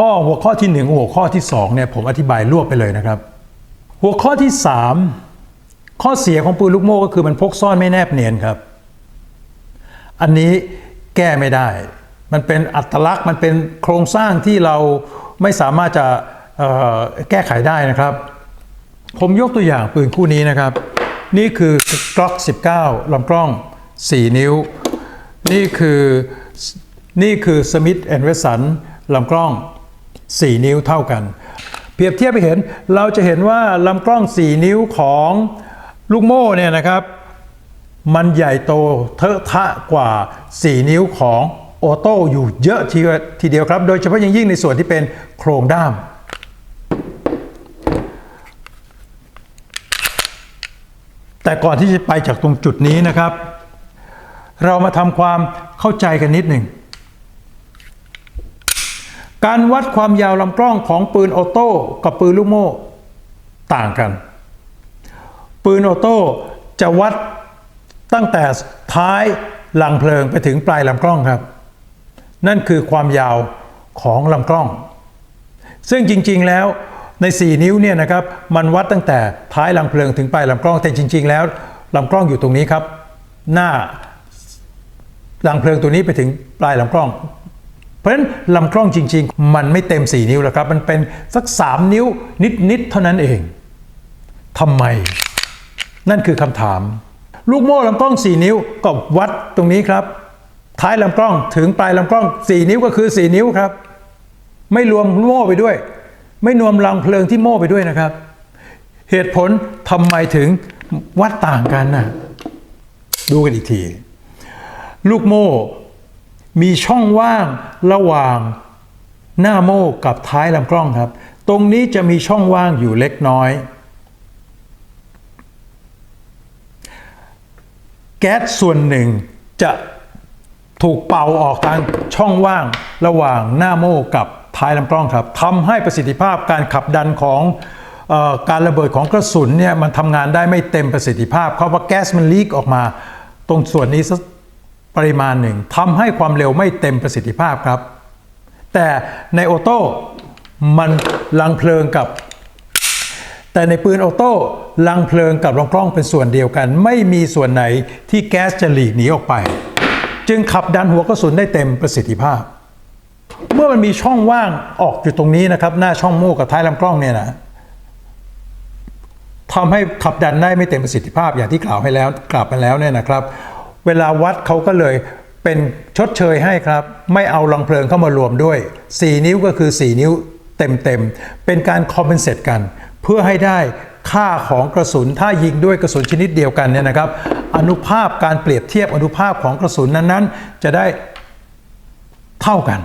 ข้อหัวข้อที่หนึ่งหัวข้อที่สองเนี่ยผมอธิบายรวบไปเลยนะครับ หัวข้อที่สามข้อเสียของปืนลูกโม่ก็คือมันพกซ่อนไม่แนบเนียนครับ อันนี้แก้ไม่ได้ มันเป็นอัตลักษณ์มันเป็นโครงสร้างที่เราไม่สามารถจะแก้ไขได้นะครับ ผมยกตัวอย่างปืนคู่นี้นะครับ นี่คือกล็อก 19ลำกล้อง 4 นิ้ว นี่คือนี่คือสมิธแอนด์เวสันลำกล้อง 4 นิ้วเท่ากัน เปรียบเทียบไปเห็นเราจะเห็นว่าลำกล้อง 4 นิ้วของลูกโม่เนี่ยนะครับ มันใหญ่โตเทอะทะกว่า 4 นิ้วของโอโต้อยู่เยอะทีทีเดียวครับ โดยเฉพาะอย่างยิ่งในส่วนที่เป็นโครงด้าม แต่ก่อนที่จะไปจากตรงจุดนี้นะครับ เรามาทำความเข้าใจกันนิดหนึ่ง การวัดความยาวลำกล้องของปืนออโต้กับปืนลูกโม่ต่างกัน ปืนออโต้จะวัดตั้งแต่ท้ายลังเพลิงไปถึงปลายลำกล้องครับ นั่นคือความยาวของลำกล้อง ซึ่งจริงๆแล้วใน 4 นิ้วเนี่ยนะครับมันวัดตั้งแต่ท้ายลำเพลิงถึงปลายลำกล้องแต่จริง ๆ แล้วลำกล้องอยู่ตรงนี้ครับ หน้าลำเพลิงตัวนี้ไปถึงปลายลำกล้อง เพราะฉะนั้นลำกล้องจริง ๆ มันไม่เต็ม 4 นิ้วแล้วครับ มันเป็นสัก 3 นิ้วนิด ๆ เท่านั้นเองทำไม นั่นคือคำถาม ลูกโม่ลำกล้อง 4 นิ้วก็วัดตรงนี้ครับ ท้ายลำกล้องถึงปลายลำกล้อง 4 นิ้วก็คือ 4 นิ้วครับ ไม่รวมโม่ไปด้วย ไม่รวมรังเพลิงที่โม่ไปด้วยนะครับ เหตุผลทำไมถึงวัดต่างกันน่ะดูกันอีกที ลูกโม่ มีช่องว่างระหว่างหน้าโม่กับท้ายลำกล้องครับ ตรงนี้จะมีช่องว่างอยู่เล็กน้อย แก๊สส่วนหนึ่งจะถูกเป่าออกทางช่องว่างระหว่างหน้าโม่กับท้ายลำกล้องครับทำให้ประสิทธิภาพการขับดันของออการระเบิดของกระสุนเนี่ยมันทำงานได้ไม่เต็มประสิทธิภาพเพราะว่าแก๊สมันลีกออกมา ตรงส่วนนี้ ปริมาณหนึ่งทำให้ความเร็วไม่เต็มประสิทธิภาพครับ แต่ในออโต้มันลังเพลิงกับ แต่ในปืนออโต้ลังเพลิงกับลำกล้องเป็นส่วนเดียวกัน ไม่มีส่วนไหนที่แก๊สจะหลีกหนีออกไป จึงขับดันหัวกระสุนได้เต็มประสิทธิภาพ เมื่อมันมีช่องว่างออกอยู่ตรงนี้นะครับ หน้าช่องโม่กับท้ายลำกล้องเนี่ยนะทำให้ขับดันได้ไม่เต็มประสิทธิภาพอย่างที่กล่าวให้แล้วกล่าวไปแล้วเนี่ยนะครับ เวลาวัดเขาก็เลยเป็นชดเชยให้ครับ ไม่เอาลังเพลิงเข้ามารวมด้วย 4 นิ้วก็คือ 4 นิ้วเต็มๆ เป็นการคอมเพนเซตกัน เพื่อให้ได้ค่าของกระสุนถ้ายิงด้วยกระสุนชนิดเดียวกันเนี่ยนะครับ อนุภาพการเปรียบเทียบอนุภาพของกระสุนนั้นๆ จะได้เท่ากัน